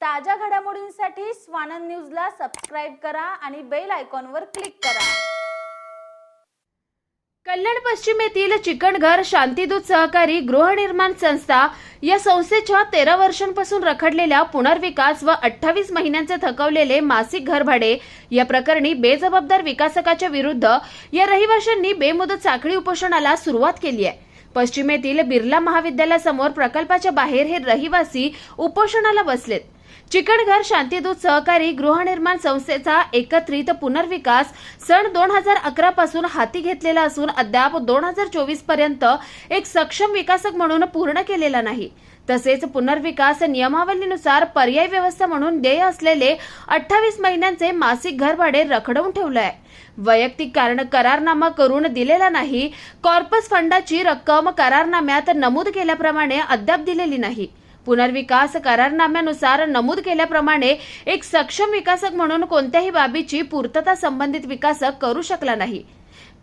ताज्या घडामोडींसाठी स्वानंद न्यूजला सबस्क्राईब करा आणि बेल आयकॉनवर क्लिक करा. कल्याण पश्चिम येथील चिकणघर शांतीदूत सहकारी गृहनिर्माण संस्था या संस्थेच्या तेरा वर्षांपासून रखडलेल्या पुनर्विकास व अठ्ठावीस महिन्यांचे थकवलेले मासिक घरभाडे या प्रकरणी बेजबाबदार विकासकाच्या विरुद्ध या रहिवाशांनी बेमुदत साखळी उपोषणाला सुरुवात केली आहे. पश्चिमेतील बिर्ला महाविद्यालयासमोर प्रकल्पाच्या बाहेर हे रहिवासी उपोषणाला बसलेत. चिकणघर शांतीदूत सहकारी गृहनिर्माण संस्थेचा एकत्रित पुनर्विकास सन दोन हजार अकरा पासून हाती घेतलेला असून अद्याप दोन हजार चोवीसपर्यंत एक सक्षम विकासक म्हणून पूर्ण केलेला नाही. तसेच पुनर्विकास नियमावलीनुसार पर्याय व्यवस्था म्हणून देय असलेले अठ्ठावीस महिन्यांचे मासिक घरभाडे रखडवून ठेवलं आहे वैयक्तिक कारण करारनामा करून दिलेला नाही. कॉर्पस फंडाची रक्कम करारनाम्यात नमूद केल्याप्रमाणे अद्याप दिलेली नाही. पुनर्विकास करारनाम्यानुसार नमूद केल्याप्रमाणे एक सक्षम विकासक म्हणून कोणत्याही बाबीची पूर्तता संबंधित विकासक करू शकला नाही.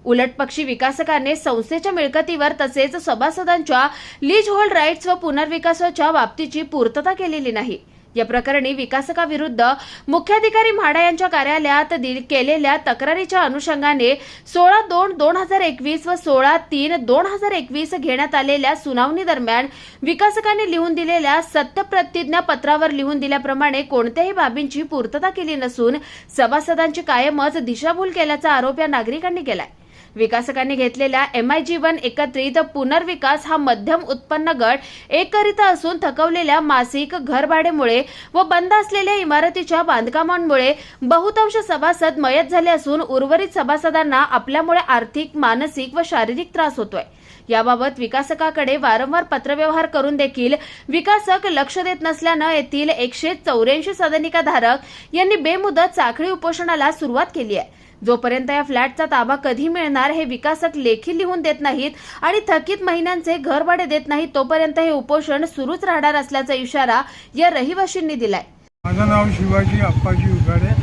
उलटपक्षी विकासकाने संस्थेच्या मिळकतीवर तसेच सभासदांच्या लीज होल्ड राईट्स व पुनर्विकासाच्या बाबतीची पूर्तता केलेली नाही. या प्रकरणी विकासकाविरुद्ध मुख्याधिकारी म्हाडा यांच्या कार्यालयात दि- केलेल्या तक्रारीच्या अनुषंगाने सोळा दोन दोन हजार एकवीस व सोळा तीन दोन हजार एकवीस घेण्यात आलेल्या सुनावणी दरम्यान विकासकाने लिहून दिलेल्या सत्यप्रतिज्ञा पत्रावर लिहून दिल्याप्रमाणे कोणत्याही बाबींची पूर्तता केली नसून सभासदांची कायमच दिशाभूल केल्याचा आरोप या नागरिकांनी केलाय. विकासकांनी घेतलेल्या एम आय जी वन एकत्रित पुनर्विकास हा मध्यम उत्पन्न गट एकरिता असून थकवलेल्या मासिक घरभाडेमुळे व बंद असलेल्या इमारतीच्या बांधकामांमुळे बहुतांश सभासद मयत झाले असून उर्वरित सभासदांना आपल्यामुळे आर्थिक मानसिक व शारीरिक त्रास होतोय. याबाबत विकासकाकडे वारंवार पत्रव्यवहार करून देखील विकासक लक्ष देत नसल्यानं येथील एकशे चौऱ्याऐंशी सदनिकाधारक यांनी बेमुदत साखळी उपोषणाला सुरुवात केली आहे. जोपर्यंत या फ्लॅटचा ताबा कधी मिळणार हे विकासक लेखी लिहून देत नाहीत आणि थकीत महिन्यांचे घरभाडे देत नाहीत तोपर्यंत हे उपोषण सुरूच राहणार असल्याचा इशारा या रहिवाशींनी दिलाय. माझं नाव शिवाजी अप्पाजी उघाडे.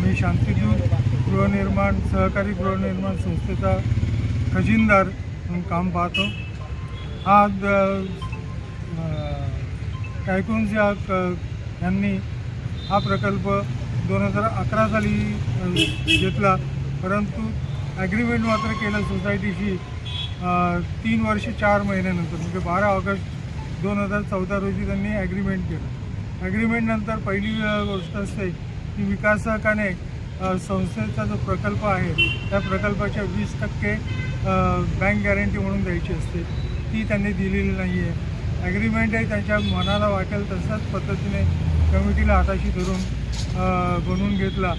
मी शांतीदूत गृहनिर्माण सहकारी गृहनिर्माण संस्थेचा खजिनदार म्हणून काम पाहतो. आज कायकुंज यांनी हा प्रकल्प दोन हजार अकरा साली घेतला. परंतु ॲग्रीमेंट मात्र केलं सोसायटीशी तीन वर्ष चार महिन्यानंतर. म्हणजे बारा ऑगस्ट दोन हजार चौदा रोजी त्यांनी ॲग्रीमेंट केलं. ॲग्रीमेंटनंतर पहिली गोष्ट असते की विकासकाने संस्थेचा जो प्रकल्प आहे त्या प्रकल्पाच्या वीस टक्के बँक गॅरंटी म्हणून द्यायची असते. ती त्यांनी दिलेली नाही आहे ॲग्रीमेंटही त्यांच्या मनाला वाटेल तशाच पद्धतीने कमिटीला हाताशी धरून बनवून घेतला.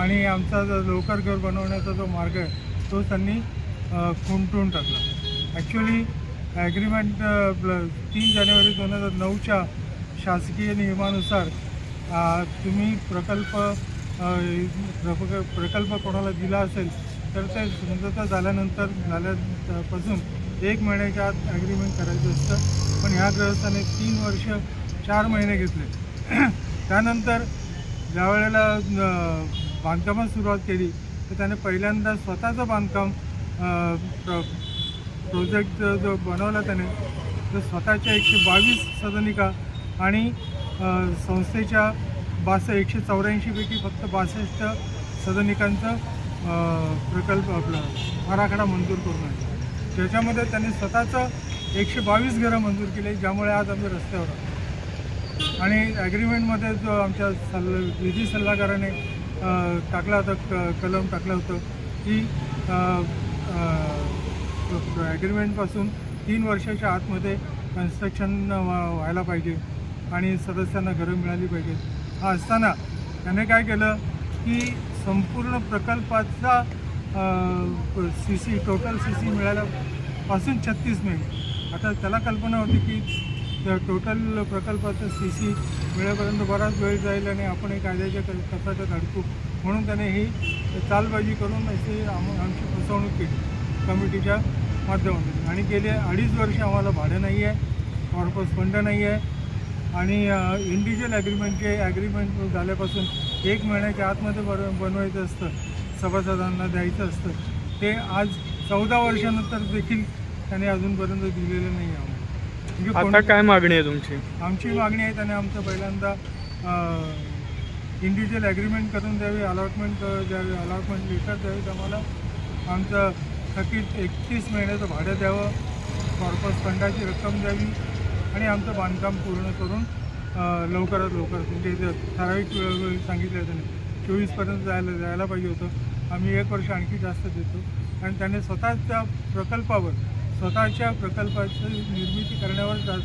आणि आमचा जो लवकर घर बनवण्याचा जो मार्ग आहे तो त्यांनी खुंटून टाकला. ॲक्च्युली ॲग्रीमेंट तीन जानेवारी दोन हजार नऊच्या शासकीय नियमानुसार तुम्ही प्रकल्प प्रक- प्रकल्प कोणाला दिला असेल तर ते समजता झाल्यानंतर झाल्यापासून एक महिन्याच्या आत ॲग्रीमेंट करायचं असतं. पण ह्या ग्रहस्थाने तीन वर्ष चार महिने घेतले. त्यानंतर ज्या वेळेला बांधकामास सुरुवात केली तर त्याने पहिल्यांदा स्वतःचं बांधकाम प्र प्रोजेक्ट जो बनवला त्याने तर स्वतःच्या एकशे बावीस सदनिका आणि संस्थेच्या बास एकशे चौऱ्याऐंशीपैकी फक्त बासष्ट सदनिकांचं प्रकल्प आपला आराखडा मंजूर करून आहे त्याच्यामध्ये त्यांनी स्वतःचं एकशे बावीस घरं मंजूर केली ज्यामुळे आज आम्ही रस्त्यावर आहोत. आणि ॲग्रीमेंटमध्ये जो आमच्या सल्ला विधी सल्लागाराने टाकला होता क कलम टाकलं होतं की ॲग्रीमेंटपासून तीन वर्षाच्या आतमध्ये कन्स्ट्रक्शन व्हायला पाहिजे आणि सदस्यांना घरं मिळाली पाहिजेत. हा असताना त्याने काय केलं की संपूर्ण प्रकल्पाचा C C total C C मिळाल्यापासून छत्तीस मे आता त्याला कल्पना होती की टोटल प्रकल्पाचं सी सी मिळेपर्यंत बराच वेळ जाईल आणि आपण हे कायद्याच्या क- कचाट्यात अडकू. म्हणून त्याने ही चालबाजी करून अशी आम आमची फसवणूक केली कमिटीच्या माध्यमातून. आणि गेले अडीच वर्ष आम्हाला भाडं नाही आहे कॉर्पस फंड नाही आहे. आणि इंडिव्हिज्युअल ॲग्रीमेंटचे ॲग्रीमेंट झाल्यापासून एक महिन्याच्या आतमध्ये बर बनवायचं असतं सभासदांना द्यायचं असतं ते आज चौदा वर्षानंतर देखील त्याने अजूनपर्यंत दिलेलं नाही आहे म्हणजे कोण- आता काय मागणी आहे तुमची? आमची मागणी आहे त्याने आमचं पहिल्यांदा इंडिव्हिज्युअल ॲग्रीमेंट करून द्यावी अलॉटमेंट द्यावी अलॉटमेंट लेटर द्यावीत आम्हाला आमचं थकीत एकतीस महिन्याचं भाडं द्यावं कॉर्पस फंडाची रक्कम द्यावी आणि आमचं बांधकाम पूर्ण करून अ, लवकरात लवकर म्हणजे ठराविक वेळ सांगितलं त्याने चोवीसपर्यंत जायला जायला पाहिजे होतं. आम्ही एक वर्ष आणखी जास्त देतो. आणि त्याने स्वतःच्या प्रकल्पावर स्वतःच्या प्रकल्पाची निर्मिती करण्यावर जा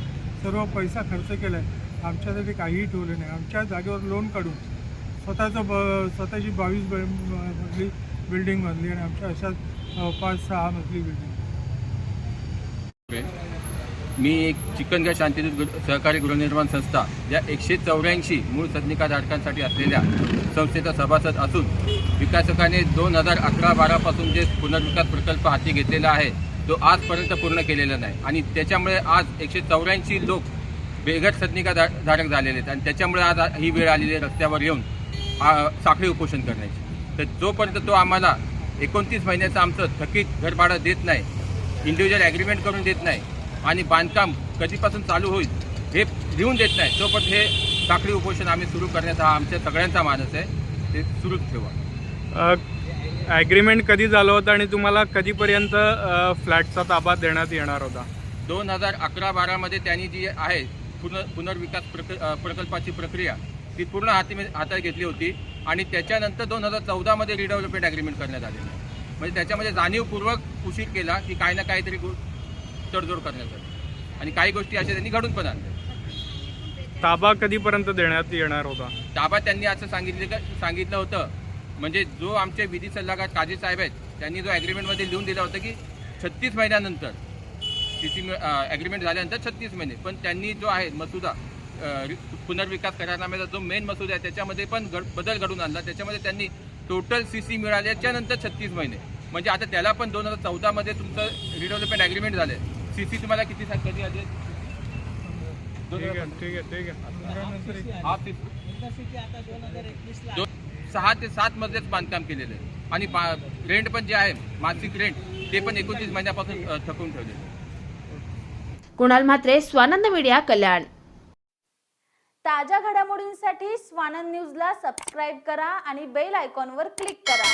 सर्व पैसा खर्च केला आहे आमच्यासाठी काहीही ठेवलं नाही. आमच्या जागेवर लोन काढून स्वतःचं ब स्वतःची बावीस ब मजली बिल्डिंग बांधली आणि आमच्या अशाच पाच सहा मजली बिल्डिंग मी एक चिकनगड शांतीदूत सहकारी गृहनिर्माण संस्था या एकशे चौऱ्याऐंशी मूळ सदनिकाधारकांसाठी असलेल्या संस्थेचा सभासद असून विकासकाने दोन हजार अकरा बारापासून जे पुनर्विकास प्रकल्प हाती घेतलेला आहे तो आजपर्यंत पूर्ण केलेला नाही. आणि त्याच्यामुळे आज एकशे चौऱ्याऐंशी लोक बेघट सदनिका धा धारक झालेले आहेत. आणि त्याच्यामुळे आज ही वेळ आलेली आहे रस्त्यावर येऊन साखळी उपोषण करण्याची. तर जोपर्यंत तो आम्हाला एकोणतीस महिन्याचं आमचं थकीत घरभाडं देत नाही इंडिव्हिज्युअल ॲग्रीमेंट करून देत नाही आणि बांधकाम कधीपासून चालू होईल हे लिहून देत नाही तोपर्यंत हे साखळी उपोषण आम्ही सुरू करण्याचा हा आमच्या सगळ्यांचा मानस आहे. ते सुरूच ठेवा. ॲग्रीमेंट कधी झालं होतं आणि तुम्हाला कधीपर्यंत फ्लॅटचा ताबा देण्यात येणार होता? दोन हजार अकरा बारामध्ये त्यांनी जी आहे पुनर् पुनर्विकास प्रक प्रकल्पाची प्रक्रिया ती पूर्ण हाती हातात घेतली होती आणि त्याच्यानंतर दोन हजार चौदामध्ये रिडेव्हलपमेंट ॲग्रीमेंट करण्यात आलेलं आहे म्हणजे त्याच्यामध्ये जाणीवपूर्वक उशीर केला की काही ना काहीतरी तडजोड करण्यासाठी आणि काही गोष्टी अशा त्यांनी घडून पण आणल्या. ताबा कधीपर्यंत देण्यात येणार होता? ताबा त्यांनी असं सांगितलं का सांगितलं होतं म्हणजे जो आमचे विधी सल्लागार काजी साहेब आहेत त्यांनी जो ॲग्रीमेंटमध्ये लिहून दिलं होतं की छत्तीस महिन्यानंतर सी सी ॲग्रीमेंट झाल्यानंतर छत्तीस महिने. पण त्यांनी जो आहे मसुदा पुनर्विकास करारनाम्याचा जो मेन मसुदा आहे त्याच्यामध्ये पण घड बदल घडून आणला. त्याच्यामध्ये त्यांनी टोटल सी सी मिळाल्याच्या नंतर छत्तीस महिने. म्हणजे आता त्याला पण दोन हजार चौदामध्ये तुमचं रिडेव्हलपमेंट ॲग्रीमेंट झालं आहे सी सी तुम्हाला किती सांग कधी आली? ठीक आहे ठीक आहे ठीक आहे. सहा ते सात मजलेच बांधकाम केलेलं आहे. आणि बा रेंट पण जे आहे मासिक रेंट ते पण एकोणतीस महिन्यापासून थकवून ठेवलेलं आहे. कुणाल म्हात्रे स्वानंद मीडिया कल्याण. ताज्या घडामोडींसाठी स्वानंद न्यूजला सबस्क्राईब करा आणि बेल आयकॉनवर क्लिक करा.